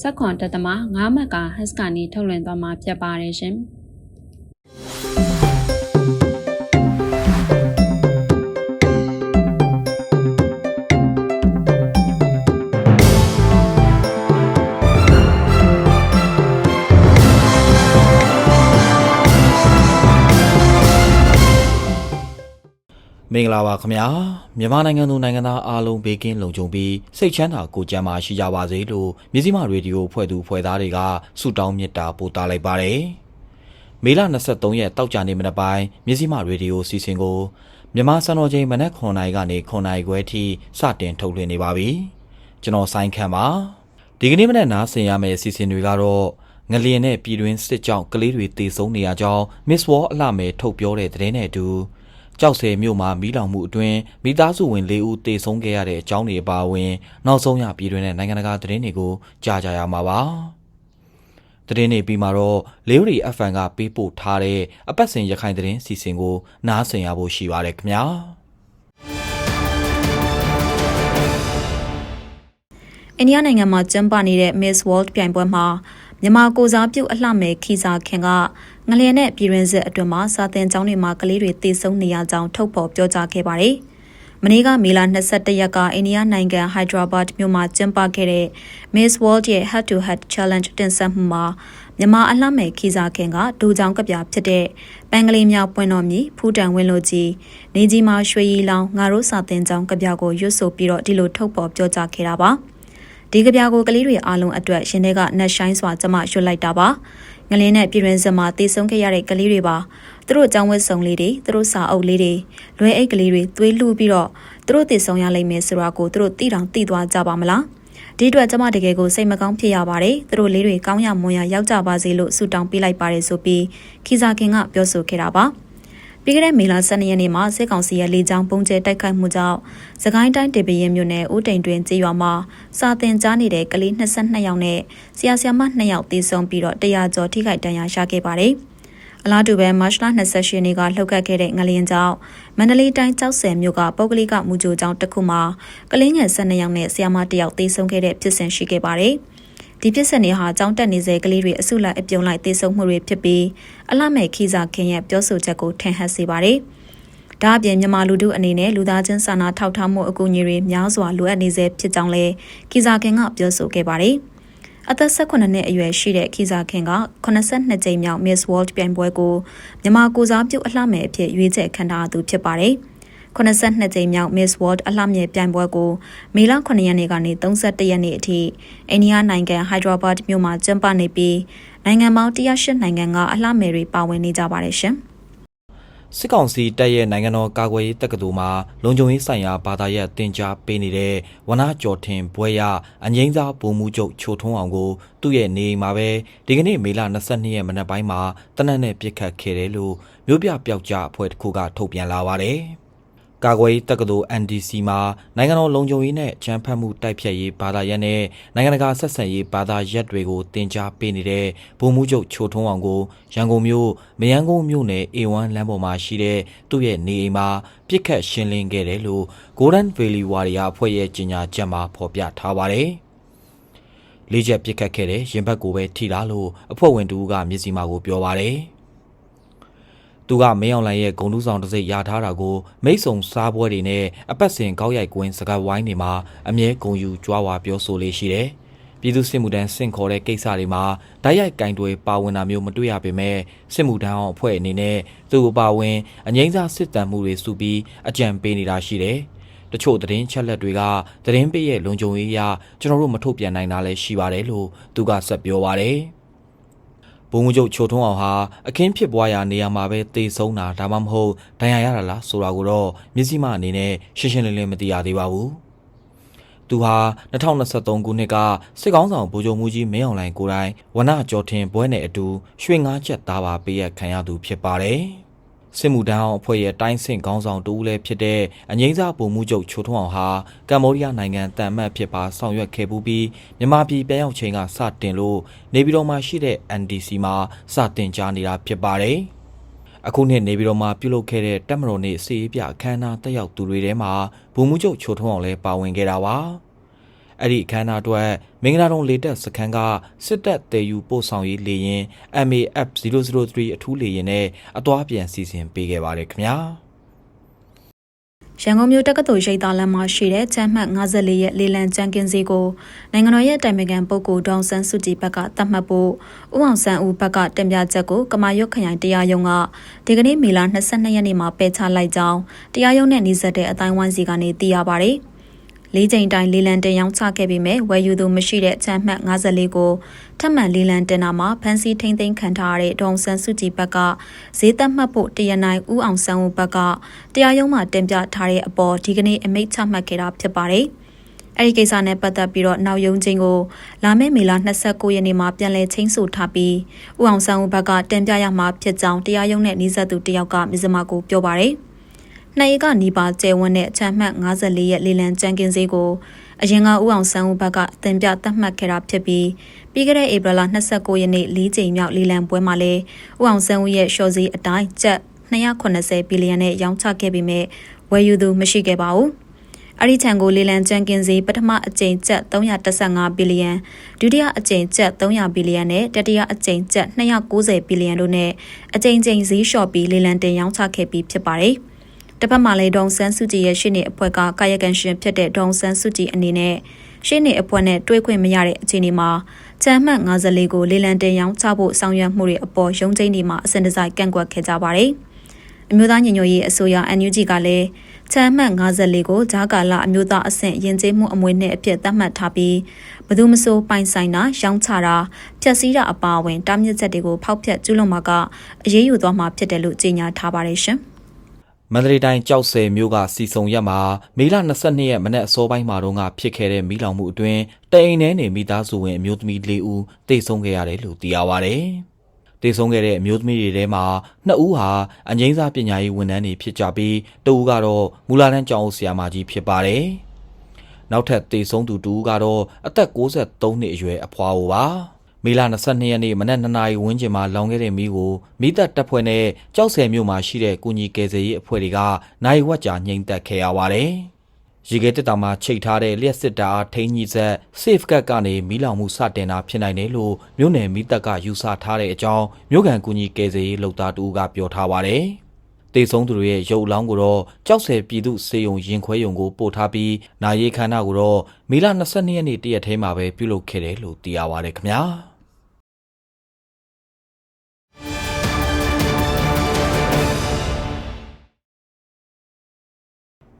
စက်ခွန်တက်သမ9မက်ကဟက်စ်ကနေထုတ်လွှင့်သွားမှာဖြစ်ပါတယ်ရှင်။မင်္ဂလာပါခင်ဗျာ မြန်မာနိုင်ငံသူနိုင်ငံသားအားလုံးဘေးကင်းလုံခြုံပြီးစိတ်ချမ်းသာကိုယ်ကျန်းမာရှိကြပါစေလို့မြစည်းမရေဒီယိုဖွဲ့သူဖွဲ့သားတွေကဆုတောင်းမေတ္တာပို့သလိုက်ပါတယ်မေလ23ရက်တောက်ကြနေမနက်ပိုင်းမြစည်းမရေဒီယိုစီစဉ်ကိုမြန်မာစံတော်ချိန်မနက်9:00နာရီကနေ9:00နာရီခွဲထိစတင်ထုတ်လွှင့်နေပါပြီကျွန်တော်ဆိုင်ခန့်ပါဒီကနေ့မနက်နားဆင်ရမယ့်စီစဉ်တွေကတော့ငလျင်နဲ့ပြည်တွင်းစစ်ကြောင့်ကလေးတွေတေဆုံးနေရကြောင်း Miss Wall အလှမယ်ထုတ်ပြောတဲ့သတင်းနဲ့အတူ ကြောက်စဲမြို့မှာမီးလောင်မှုအတွင်းမိသားစုဝင်၄ဦးတေဆုံးခဲ့ရတဲ့အကြောင်းတွေအပါအဝင်နောက်ဆုံးရပြည်တွင်းနဲ့နိုင်ငံတကာသတင်းတွေကိုကြားကြရမှာပါ။သတင်းတွေပြီးမှာတော့လေးရီ FM ကပေးပို့ထားတဲ့အပတ်စဉ်ရခိုင်သတင်းစီစဉ်ကိုနားဆင်ရဖို့ရှိပါတယ်ခင်ဗျာ။အိန္ဒိယနိုင်ငံမှာကျင်းပနေတဲ့ Miss World ပြိုင်ပွဲမှာမြန်မာကိုစားပြုအလှမဲ့ခီစာခင်က ငလျင်နဲ့ပြည်တွင်းစစ်အတွင်းမှာစာသင်ကျောင်းတွေမှာကလေးတွေတည်ဆုံနေရကြောင်းထုတ်ဖော်ပြောကြားခဲ့ပါတယ်။မနေ့ကမေလ22ရက်ကအိန္ဒိယနိုင်ငံ Hyderabad မြို့မှာကျင်းပခဲ့တဲ့ Miss World ရဲ့ Head to Head Challenge တင်ဆက်မှုမှာမြန်မာအလှမဲ့ခီစာခင်ကဒူချောင်းကပြဖြစ်တဲ့ပန်းကလေးများပွင့်တော်မီဖူးတန်ဝင်းလိုကြီးနေကြီးမှာရွှေရီလောင်ငါတို့စာသင်ကျောင်းကပြကိုရွတ်ဆိုပြီးတော့ဒီလိုထုတ်ဖော်ပြောကြားခဲ့တာပါ။ဒီကပြာကိုကလေးတွေအားလုံးအတွက်ရှင်တွေကနှက်ဆိုင်စွာကျမရွတ်လိုက်တာပါ ငလင်းနဲ့ပြည်တွင်းစမှာတေဆုံးခဲ့ရတဲ့ကလေးတွေပါသူတို့အကြောင်းဝတ်စုံလေးတွေသူတို့စာအုပ်လေးတွေလွယ်အိတ်ကလေးတွေသွေးလှူပြီးတော့သူတို့တေဆုံးရလိမ့်မယ်ဆိုတာကိုသူတို့သိတောင်သိသွားကြပါမလားဒီအတွက်ကျမတကယ်ကိုစိတ်မကောင်းဖြစ်ရပါတယ်သူတို့လေးတွေကောင်းရမွန်ရရောက်ကြပါစေလို့ဆုတောင်းပေးလိုက်ပါတယ်ဆိုပြီးခီစာခင်ကပြောဆိုခဲ့တာပါ ပြီးခဲ့တဲ့မေလ12ရက်နေ့မှာစစ်ကောင်စီရဲ့လေကြောင်းပုံကျဲတိုက်ခိုက်မှုကြောင့်စကိုင်းတိုင်းတေပရင်မြို့နယ်ဦးတိန်တွင်ကြေးရွာမှာစာတင်ကြားနေတဲ့ကလေး22ယောက်နဲ့ဆရာဆရာမ2ယောက်သေဆုံးပြီးတော့100ကျော်ထိခိုက်ဒဏ်ရာရခဲ့ပါတယ်။အလားတူပဲမတ်လ28ရက်နေ့ကလှုပ်ခတ်ခဲ့တဲ့ငလျင်ကြောင့်မန္တလေးတိုင်းကျောက်ဆယ်မြို့ကပုဂ္ဂလိကမူကြိုကျောင်းတစ်ခုမှာကလေးငယ်12ယောက်နဲ့ဆရာမ1ယောက်သေဆုံးခဲ့တဲ့ဖြစ်စဉ်ရှိခဲ့ပါတယ်။ ဒီဖြစ်စဉ်တွေဟာကြောင်းတက်နေစေကလေးတွေအစုလိုက်အပြုံလိုက်တေဆုံးမှုတွေဖြစ်ပြီးအလှမဲ့ခီစာခင်ရဲ့ပြောဆိုချက်ကိုထင်ဟပ်စေပါတယ်။ဒါအပြင်မြန်မာလူထုအနေနဲ့လူသားချင်းစာနာထောက်ထားမှုအကူအညီတွေများစွာလိုအပ်နေစေဖြစ်ကြောင်းလည်းခီစာခင်ကပြောဆိုခဲ့ပါတယ်။အသက်18နှစ်အရွယ်ရှိတဲ့ခီစာခင်က82ကြိမ်မြောက် Miss World ပြိုင်ပွဲကိုမြန်မာကိုစားပြုအလှမဲ့အဖြစ်ရွေးချယ်ခံထားသူဖြစ်ပါတယ်။ 82ကြိမ်မြောက် Miss World အလှမြေပြိုင်ပွဲကိုမေလ9ရက်နေ့ကနေ31ရက်နေ့အထိအိန္ဒိယနိုင်ငံ Hyderabad မြို့မှာကျင်းပနေပြီးနိုင်ငံပေါင်း108နိုင်ငံကအလှမယ်တွေပါဝင်နေကြပါတယ်ရှင်။စစ်ကောင်စီတပ်ရဲ့နိုင်ငံတော်ကာကွယ်ရေးတက္ကသိုလ်မှာလုံခြုံရေးဆိုင်ရာဘာသာရပ်တင် जा ပေးနေတဲ့ဝနာကျော်ထင်ဘွဲရအငိမ့်စားဗိုလ်မှူးချုပ်ချိုထွန်းအောင်ကိုသူ့ရဲ့နေအိမ်မှာပဲဒီကနေ့မေလ22ရက်မနက်ပိုင်းမှာတနက်နဲ့ပြစ်ခတ်ခဲ့တယ်လို့မြို့ပြပျောက်ကြားအဖွဲ့တစ်ခုကထုတ်ပြန်လာပါတယ်။ ကာကွယ်ရေးတက္ကသိုလ် NDC မှာနိုင်ငံတော်လုံခြုံရေးနဲ့ချမ်းဖတ်မှုတိုက်ဖျက်ရေးဘာသာရပ်နဲ့နိုင်ငံတကာဆက်ဆံရေးဘာသာရပ်တွေကိုတင် जा ပေးနေတဲ့ဗိုလ်မှူးချုပ်ချိုထုံးအောင်ကိုရန်ကုန်မြို့မယန်းကုန်းမြို့နယ် A1 လမ်းပေါ်မှာရှိတဲ့သူ့ရဲ့နေအိမ်မှာပြစ်ခတ်ရှင်းလင်းခဲ့တယ်လို့ Golden Valley Warrior အဖွဲ့ရဲ့ကြေညာချက်မှာဖော်ပြထားပါတယ်။လေးချက်ပြစ်ခတ်ခဲ့တဲ့ရင်ဘတ်ကိုပဲထိလာလို့အဖွဲ့ဝင်တူကမျက်စိမှာကိုပြောပါတယ်။ သူကမင်းအောင်လှိုင်ရဲ့ဂုံတူးဆောင်တစ်စိတ်ရထားတာကိုမိတ်ဆုံစားပွဲတွေနဲ့အပတ်စဉ်ကောက်ရိုက်ကွင်းစကားဝိုင်းတွေမှာအမြဲဂုံယူကြွားဝါပြောဆိုလေးရှိတယ်။ပြည်သူစစ်မှုထမ်းဆင့်ခေါ်တဲ့ကိစ္စတွေမှာဓာတ်ရိုက်ကင်တွေပါဝင်တာမျိုးမတွေ့ရပေမဲ့စစ်မှုထမ်းအောင်အဖွဲ့အနေနဲ့သူ့အပါဝင်အငိမ့်စားစစ်တမ်းမှုတွေစုပြီးအကြံပေးနေတာရှိတယ်။တချို့သတင်းချက်လက်တွေကသတင်းပေးရဲ့လုံခြုံရေးအရကျွန်တော်တို့မထုတ်ပြန်နိုင်တာလည်းရှိပါတယ်လို့သူကဆက်ပြောပါတယ်။ ဘုံမှုချုပ်ချိုထုံးအောင်ဟာအခင်းဖြစ်ပွားရာနေရာမှာပဲတေဆုံးတာဒါမှမဟုတ်ဒဏ်ရာရတာလားဆိုတာကိုတော့မျက်စိမှအနေနဲ့ရှင်းရှင်းလင်းလင်းမသိရသေးပါဘူး။သူသူဟာ2023ခုနှစ်ကစစ်ကောင်းဆောင်ဗိုလ်ချုပ်မှုကြီးမင်းအောင်လှိုင်ကိုယ်တိုင်ဝနကျော်ထင်ဘွဲနဲ့အတူရွှေငါးချက်သားပါပေးရခံရသူဖြစ်ပါတယ်။ စစ်မှုထမ်းအောင်အဖွဲ့ရဲ့တိုင်းဆင့်ခေါင်းဆောင်တူဦးလည်းဖြစ်တဲ့အငိမ့်စားပုံမှုချုပ်ချိုထွန်းအောင်ဟာကမ္ဘောဒီးယားနိုင်ငံတန်အမတ်ဖြစ်ပါဆောင်ရွက်ခဲ့ပူးပြီးမြန်မာပြည်ပြန်ရောက်ချိန်ကစတင်လို့နေပြည်တော်မှာရှိတဲ့ NDC မှာစတင်ကြားနေတာဖြစ်ပါတယ်။အခုနှစ်နေပြည်တော်မှာပြုလုပ်ခဲ့တဲ့တက်မတော်နေ့စီးပြအခမ်းအနားတက်ရောက်သူတွေထဲမှာဘူမှုချုပ်ချိုထုံးအောင်လည်းပါဝင်ခဲ့တာပါ အဲ့ဒီအခမ်းအနားအတွက်မင်္ဂလာတုံလေတပ်စခန်းကစစ်တပ်တည်ယူပို့ဆောင်ရေးလေရင် MAF 003အထူးလေရင်နဲ့အသွားပြန်စီစဉ်ပေးခဲ့ပါတယ်ခင်ဗျာရန်ကုန်မြို့တက္ကသိုလ်ရိပ်သာလမ်းမှာရှိတဲ့ချမ်းမှတ်54ရက်လေလံကျန်းကင်းစည်းကိုနိုင်ငံတော်ရဲ့တိုင်ပင်ခံပုဂ္ဂိုလ်ဒေါန်ဆန်းစုကြည်ဘက်ကတတ်မှတ်ဖို့ဥအောင်ဆန်းဦးဘက်ကတင်ပြချက်ကိုကမာရွတ်ခရိုင်တရားရုံးကဒီကနေ့မေလ22ရက်နေ့မှာပယ်ချလိုက်ကြောင်းတရားရုံးနဲ့နှိစက်တဲ့အတိုင်းဝိုင်းစီကနေသိရပါတယ်။ ၄ချိန်တိုင်လေလံတင်ရောင်းချခဲ့ပေမဲ့ဝယ်ယူသူမရှိတဲ့ချမ်းမှတ်54ကိုထပ်မံလေလံတင်တာမှာဖန်စီထိမ့်သိမ်းခံထားရတဲ့ဒေါန်ဆန်စုကြည်ဘက်ကဈေးသက်မှတ်ဖို့တရနိုင်ဦးအောင်ဆန်းဦးဘက်ကတရားရုံးမှာတင်ပြထားတဲ့အပေါ်ဒီကနေ့အမိန့်ချမှတ်ခဲ့တာဖြစ်ပါတယ်။အဲ့ဒီကိစ္စနဲ့ပတ်သက်ပြီးတော့နောက်ယုံချင်းကိုလာမယ့်မေလ29ရက်နေ့မှာပြန်လည်ချင်းဆိုထားပြီးဥအောင်ဆန်းဦးဘက်ကတင်ပြရမှာဖြစ်ကြောင်းတရားရုံးနဲ့နှိစက်သူတယောက်ကမြစ်စမကိုပြောပါရယ်။ နှစ်ရကနီးပါးကျဲဝန်းတဲ့အချမ်းမှတ်54ရဲ့လေလံကြမ်းကင်းစည်းကိုအရင်ကဥအောင်ဆန်းဦးဘက်ကအတင်ပြသတ်မှတ်ခဲ့တာဖြစ်ပြီးပြီးခဲ့တဲ့ဧပြီလ29ရက်နေ့၄ချိန်မြောက်လေလံပွဲမှာလဲဥအောင်ဆန်းဦးရဲ့ရှော့စည်းအတိုင်းကျပ်280ဘီလီယံနဲ့ရောင်းချခဲ့ပြီးမြဲဝယ်ယူသူမရှိခဲ့ပါဘူး။အရိချန်ကိုလေလံကျန်ကင်းစီပထမအကြိမ်ကျပ်315ဘီလီယံဒုတိယအကြိမ်ကျပ်300ဘီလီယံနဲ့တတိယအကြိမ်ကျပ်290ဘီလီယံတို့နဲ့အကြိမ်ကြိမ်ဈေးလျှော့ပြီးလေလံတင်ရောင်းချခဲ့ပြီးဖြစ်ပါတယ်။ တစ်ဖက်မှာလည်းဒေါန်ဆန်းစုကြည်ရဲ့ရှင်းနေအဖွဲ့ကကာယကံရှင်ဖြစ်တဲ့ဒေါန်ဆန်းစုကြည်အနေနဲ့ရှင်းနေအဖွဲ့နဲ့တွေ့ခွင့်မရတဲ့အခြေအနေမှာချမ်းမှတ်54ကိုလေလံတင်ရောင်းချဖို့ဆောင်ရွက်မှုတွေအပေါ်ရုံးချင်းဒီမှာအစင်တစိုက်ကန့်ကွက်ခဲ့ကြပါတယ်။အမျိုးသားညီညွတ်ရေးအစိုးရ NUG ကလည်းချမ်းမှတ်54ကိုဂျာကာလာအမျိုးသားအဆင့်ရင်ကျေးမှုအမွေနဲ့အဖြစ်သတ်မှတ်ထားပြီးဘယ်သူမဆိုပိုင်ဆိုင်တာရောင်းချတာဖျက်ဆီးတာအပါအဝင်တားမြစ်ချက်တွေကိုဖောက်ဖျက်ကျူးလွန်မှာကအရေးယူသွားမှာဖြစ်တယ်လို့ကြေညာထားပါတယ်ရှင်။ မန္တလေးတိုင်းကြောက်ဆယ်မြို့ကစီစုံရက်မှာမေလ22ရက်မနက်အစောပိုင်းမှာတော့ဖြစ်ခဲ့တဲ့မိလောင်မှုအတွင်းတအိမ်ထဲနေမိသားစုဝင်အမျိုးသမီး၄ဦးတိတ်ဆုံးခဲ့ရတယ်လို့သိရပါဗျ။တိတ်ဆုံးခဲ့တဲ့အမျိုးသမီးတွေထဲမှာနှစ်ဦးဟာအငိမ့်စားပညာရေးဝန်ထမ်းတွေဖြစ်ကြပြီးတဦးကတော့မူလာတန်းကျောင်းဆရာမကြီးဖြစ်ပါတယ်။နောက်ထပ်တိတ်ဆုံးသူတူကတော့အသက်63နှစ်အရွယ်အဖွားအိုပါ။ မေလ22ရက်နေ့မနက်2နာရီဝန်းကျင်မှာလောင်ခဲ့တဲ့မီးကိုမိသက်တပ်ဖွဲ့နဲ့ကြောက်ဆယ်မြို့မှာရှိတဲ့ကုညီကယ်ဆယ်ရေးအဖွဲ့တွေကနိုင်ဝက်ကြာငြိမ်သက်ခဲ့ရပါတယ်။ရေခဲတက်တာမှာချိတ်ထားတဲ့လျှက်စစ်တာထိန်းကြီးဆက် safe gate ကနေမီးလောင်မှုစတင်တာဖြစ်နိုင်တယ်လို့မြို့နယ်မီးတပ်ကယူဆထားတဲ့အကြောင်းမြို့ကန်ကုညီကယ်ဆယ်ရေးလုပ်သားတူကပြောထားပါတယ်။တေဆုံးသူတွေရဲ့ရုပ်အလောင်းကိုတော့ကြောက်ဆယ်ပြည်သူစေယုံရင်ခွဲယုံကိုပို့ထားပြီးနာရေးခန္ဓာကိုတော့မေလ22ရက်နေ့တရက်ထဲမှာပဲပြုလုပ်ခဲ့တယ်လို့သိရပါတယ်ခင်ဗျာ။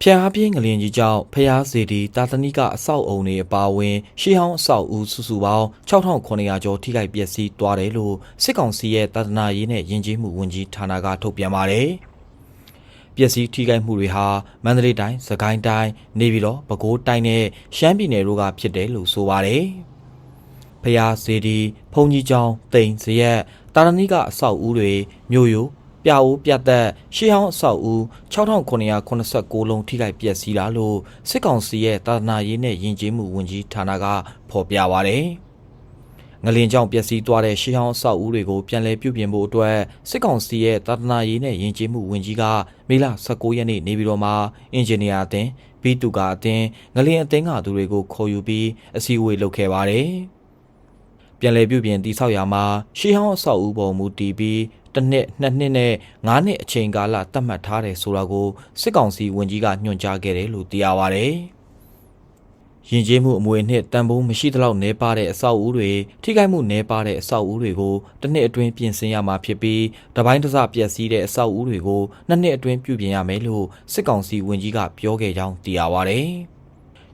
ဖျားပြင်းငလျင်ကြီးကြောင့်ဖျားစီတီတာသနိကအဆောက်အုံတွေအပါအဝင်ရှေးဟောင်းအဆောက်အဦစုစုပေါင်း6900ကျော်ထိခိုက်ပျက်စီးသွားတယ်လို့စစ်ကောင်စီရဲ့တာသနာရေးနဲ့ယဉ်ကျေးမှုဝန်ကြီးဌာနကထုတ်ပြန်ပါတယ်။ပျက်စီးထိခိုက်မှုတွေဟာမန္တလေးတိုင်း၊စကိုင်းတိုင်း၊နေပြည်တော်၊ပဲခူးတိုင်းနဲ့ရှမ်းပြည်နယ်တို့ကဖြစ်တယ်လို့ဆိုပါတယ်။ဖျားစီတီဖုန်ကြီးကျောင်းတိန်စရက်တာရဏိကအဆောက်အဦတွေမြို့ရိုး ပြအိုးပြတ်ရှေးဟောင်းအဆောက်အဦ6989လုံးထိခိုက်ပျက်စီးတာလို့စစ်ကောင်စီရဲ့တာသနာရေးနဲ့ယဉ်ကျေးမှုဝန်ကြီးဌာနကဖော်ပြပါရယ်ငလင်ကြောင့်ပျက်စီးသွားတဲ့ရှေးဟောင်းအဆောက်အဦတွေကိုပြန်လည်ပြုပြင်ဖို့အတွက်စစ်ကောင်စီရဲ့တာသနာရေးနဲ့ယဉ်ကျေးမှုဝန်ကြီးကမေလ19ရက်နေ့နေပြည်တော်မှာအင်ဂျင်နီယာအသင်းဘီတူကအသင်းငလင်အသင်းကသူတွေကိုခေါ်ယူပြီးအစည်းအဝေးလုပ်ခဲ့ပါတယ်ပြန်လည်ပြုပြင်တိဆောက်ရာမှာရှေးဟောင်းအဆောက်အဦပေါ်မူတည်ပြီး တစ်နှစ်နှစ်နှစ်နဲ့ငါးနှစ်အချိန်ကာလသတ်မှတ်ထားတယ်ဆိုတာကိုစစ်ကောင်စီဝန်ကြီးကညွှန်ကြားခဲ့တယ်လို့သိရပါဗျ။ယဉ်ကျေးမှုအမွေနှစ်တန်ဖိုးမရှိသလောက်နှဲပါတဲ့အဆောက်အဦတွေထိခိုက်မှုနှဲပါတဲ့အဆောက်အဦတွေကိုတစ်နှစ်အတွင်းပြင်ဆင်ရမှာဖြစ်ပြီးတပိုင်းတစပျက်စီးတဲ့အဆောက်အဦတွေကိုနှစ်နှစ်အတွင်းပြုပြင်ရမယ်လို့စစ်ကောင်စီဝန်ကြီးကပြောခဲ့ကြောင်းသိရပါဗျ။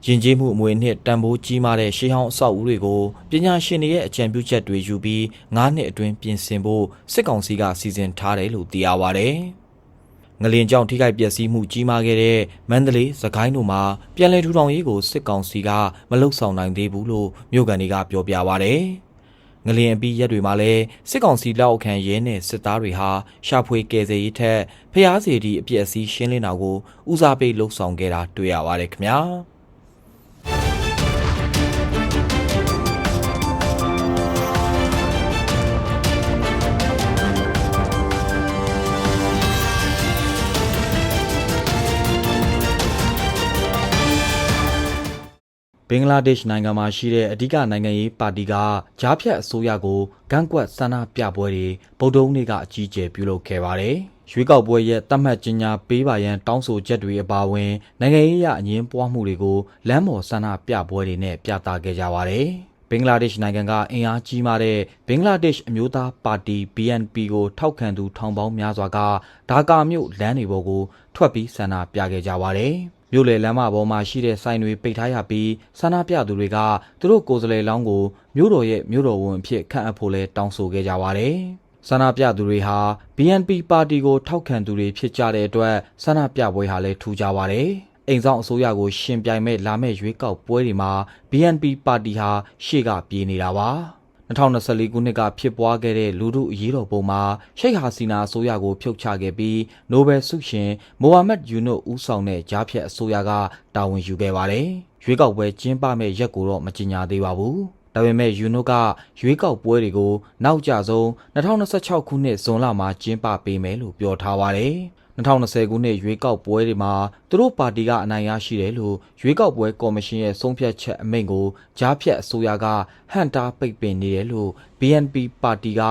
ယဉ်ကျေးမှုအမွေနှစ်တန်ဖိုးကြီးမားတဲ့ရှေးဟောင်းအဆောက်အဦတွေကိုပညာရှင်တွေရဲ့အကြံပြုချက်တွေယူပြီး9နှစ်အတွင်းပြင်ဆင်ဖို့စစ်ကောင်စီကစီစဉ်ထားတယ်လို့သိရပါဗျ။ငလင်ကြောင့်ထိခိုက်ပျက်စီးမှုကြီးမားခဲ့တဲ့မန္တလေးစကိုင်းတို့မှာပြည်내ထူထောင်ရေးကိုစစ်ကောင်စီကမလှုပ်ဆောင်နိုင်သေးဘူးလို့မြို့ကန်တွေကပြောပြပါဗျ။ငလင်အပြီးရက်တွေမှာလည်းစစ်ကောင်စီလက်အောက်ခံရဲနဲ့စစ်သားတွေဟာရှာဖွေကယ်ဆယ်ရေးထက်ဖျားစီတီအပြည့်အစည်းရှင်းလင်းတာကိုဦးစားပေးလှုပ်ဆောင်ခဲ့တာတွေ့ရပါတယ်ခင်ဗျာ။ ဘင်္ဂလားဒေ့ရှ်နိုင်ငံမှာရှိတဲ့အဓိကနိုင်ငံရေးပါတီကဂျားဖြတ်အစိုးရကိုဂန့်ကွက်ဆန္ဒပြပွဲတွေဗုဒ္ဓဦးနေ့ကအကြီးအကျယ်ပြုလုပ်ခဲ့ပါတယ်။ရွေးကောက်ပွဲရဲ့တတ်မှတ်ကြေညာပေးပါရန်တောင်းဆိုချက်တွေအပါအဝင်နိုင်ငံရေးအရအငင်းပွားမှုတွေကိုလမ်းပေါ်ဆန္ဒပြပွဲတွေနဲ့ပြသခဲ့ကြပါတယ်။ဘင်္ဂလားဒေ့ရှ်နိုင်ငံကအင်အားကြီးမားတဲ့ဘင်္ဂလားဒေ့ရှ်အမျိုးသားပါတီ BNP ကိုထောက်ခံသူထောင်ပေါင်းများစွာကဒါကာမြို့လမ်းတွေပေါ်ကိုထွက်ပြီးဆန္ဒပြခဲ့ကြပါတယ်။ မြို့လေလမ်းမပေါ်မှာရှိတဲ့ဆိုင်တွေပိတ်ထားရပြီးဆန္ဒပြသူတွေကသူတို့ကိုယ်စားလှယ်လောင်းကိုမြို့တော်ရဲ့မြို့တော်ဝန်အဖြစ်ခန့်အပ်ဖို့လဲတောင်းဆိုခဲ့ကြပါတယ်။ဆန္ဒပြသူတွေဟာ BNP ပါတီကိုထောက်ခံသူတွေဖြစ်ကြတဲ့အတွက်ဆန္ဒပြပွဲဟာလည်းထူးခြားပါတယ်။အိမ်ဆောင်အစိုးရကိုရှင်ပြိုင်မဲ့လာမဲ့ရွေးကောက်ပွဲတွေမှာ BNP ပါတီဟာရှေ့ကပြေးနေတာပါ 2024ခုနှစ်ကဖြစ်ပွားခဲ့တဲ့လူထုအရေးတော်ပုံမှာရှိတ်ဟာစီနာအစိုးရကိုဖြုတ်ချခဲ့ပြီးနိုဘယ်ဆုရှင်မိုဟာမက်ယူနုဦးဆောင်တဲ့ဂျားဖြတ်အစိုးရကတာဝန်ယူခဲ့ပါတယ်။ရွေးကောက်ပွဲကျင်းပမဲ့ရက်ကိုတော့မကြေညာသေးပါဘူး။ဒါပေမဲ့ယူနုကရွေးကောက်ပွဲတွေကိုနောက်ကျဆုံး2026ခုနှစ်ဇွန်လမှာကျင်းပပေးမယ်လို့ပြောထားပါတယ်။ 2020ခုနှစ်ရွေးကောက်ပွဲတွေမှာသူတို့ပါတီကအနိုင်ရရှိတယ်လို့ရွေးကောက်ပွဲကော်မရှင်ရဲ့ဆုံးဖြတ်ချက်အမိန့်ကိုကြားဖြတ်အစိုးရကဟန်တာပိတ်ပင်နေတယ်လို့ BNP ပါတီက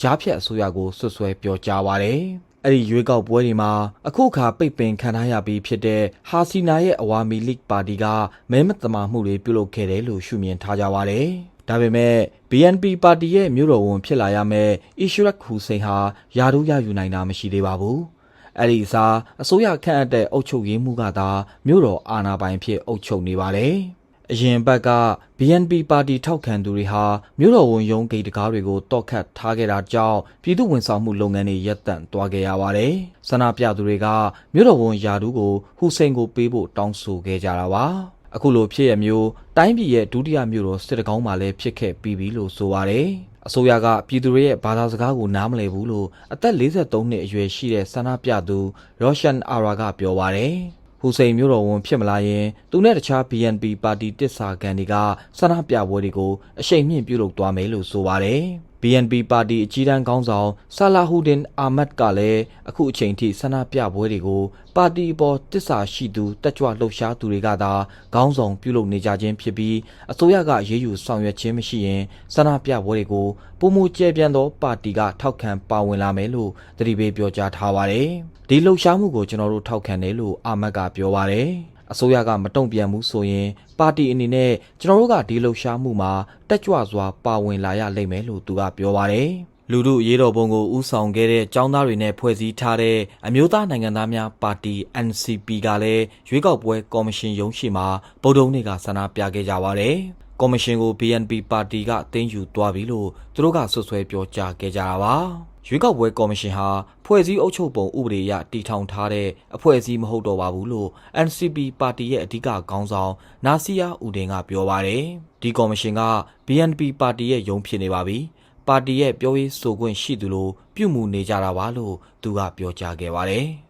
ကြားဖြတ်အစိုးရကိုဆွဆွဲပြောကြားပါတယ်။အဲ့ဒီရွေးကောက်ပွဲတွေမှာအခုခါပိတ်ပင်ခံထားရပြီးဖြစ်တဲ့ဟာစီနာရဲ့အဝါမီလိပါတီကမဲမတမာမှုတွေပြုလုပ်ခဲ့တယ်လို့ရှုမြင်ထားကြပါတယ်။ဒါပေမဲ့ BNP ပါတီရဲ့မြို့တော်ဝန်ဖြစ်လာရမယ့်အီရှူရက်ဟူစိန်ဟာယာဒူးရယူနိုင်တာမရှိသေးပါဘူး။ အဲ့ဒီအစားအစိုးရခန့်အပ်တဲ့အုပ်ချုပ်ရေးမှုကသာမြို့တော်အာဏာပိုင်ဖြစ်အုပ်ချုပ်နေပါတယ်။အရင်ဘက်က BNP ပါတီထောက်ခံသူတွေဟာမြို့တော်ဝန်ရုံးဂိတ်တကားတွေကိုတောက်ခတ်ထားခဲ့တာကြောင့်ပြည်သူဝန်ဆောင်မှုလုပ်ငန်းတွေရပ်တန့်သွားခဲ့ရပါတယ်။ဆန္ဒပြသူတွေကမြို့တော်ဝန်ယာဒူးကိုဟူစိန်ကိုပေးဖို့တောင်းဆိုခဲ့ကြတာပါ။အခုလိုဖြစ်ရမျိုးတိုင်းပြည်ရဲ့ဒုတိယမြို့တော်စစ်တကောင်းမှာလည်းဖြစ်ခဲ့ပြီးပြီလို့ဆိုပါတယ်။ အစိုးရကပြည်သူတွေရဲ့ဘာသာစကားကိုနားမလည်ဘူးလို့အသက်53နှစ်အရွယ်ရှိတဲ့ဆန္ဒပြသူရောရှန်အာရာကပြောပါတယ်။ဟူစိန်မျိုးတော်ဝန်ဖြစ်မလာရင်သူနဲ့တခြား BNP ပါတီတစ်စာကန်တွေကဆန္ဒပြပွဲတွေကိုအရှိန်မြင့်ပြုလုပ်သွားမယ်လို့ဆိုပါတယ်။ BNP ပါတီအကြီးတန်းခေါင်းဆောင်ဆာလာဟူဒင်အာမတ်ကလည်းအခုအချိန်ထိဆန္ဒပြပွဲတွေကိုပါတီအပေါ်တစ္ဆာရှိသူတက်ကြွလှုပ်ရှားသူတွေကသာခေါင်းဆောင်ပြုလုပ်နေကြခြင်းဖြစ်ပြီးအစိုးရကရေးယူဆောင်ရွက်ခြင်းမရှိရင်ဆန္ဒပြပွဲတွေကိုပုံမူကျဲပြန့်သောပါတီကထောက်ခံပါဝင်လာမယ်လို့တတိပေးပြောကြားထားပါတယ်။ဒီလှုပ်ရှားမှုကိုကျွန်တော်တို့ထောက်ခံတယ်လို့အာမတ်ကပြောပါတယ်။ အစိုးရကမတုံ့ပြန်ဘူးဆိုရင် ပါတီအနေနဲ့ကျွန်တော်တို့ကဒီလှုပ်ရှားမှုမှာတက်ကြွစွာပါဝင်လာရလိမ့်မယ်လို့သူကပြောပါတယ်။လူတို့ရေးတော်ပုံကိုဥဆောင်ခဲ့တဲ့ចောင်းသားတွေနဲ့ဖွဲ့စည်းထားတဲ့အမျိုးသားနိုင်ငံသားများပါတီ NCP ကလည်းရွေးကောက်ပွဲကော်မရှင်ရုံးရှိမှာဗုဒ္ဓဦးနေ့ကဆန္ဒပြခဲ့ကြပါတယ်။ကော်မရှင်ကို BNP ပါတီကတင်းယူသွားပြီလို့သူတို့ကဆွဆွဲပြောကြားခဲ့ကြတာပါ။ ရွေးကောက်ပွဲကော်မရှင်ဟာဖွဲ့စည်းအုပ်ချုပ်ပုံဥပဒေအရတည်ထောင်ထားတဲ့အဖွဲ့အစည်းမဟုတ်တော့ပါဘူးလို့ NCP ပါတီရဲ့အဓိကခေါင်းဆောင်နာစီယာဦးဒင်ကပြောပါတယ်။ဒီကော်မရှင်က BNP ပါတီရဲ့ယုံဖြစ်နေပါပြီ။ပါတီရဲ့ပြောရေးဆိုခွင့်ရှိသူလို့ပြုမှုနေကြတာပါလို့သူကပြောကြားခဲ့ပါတယ်။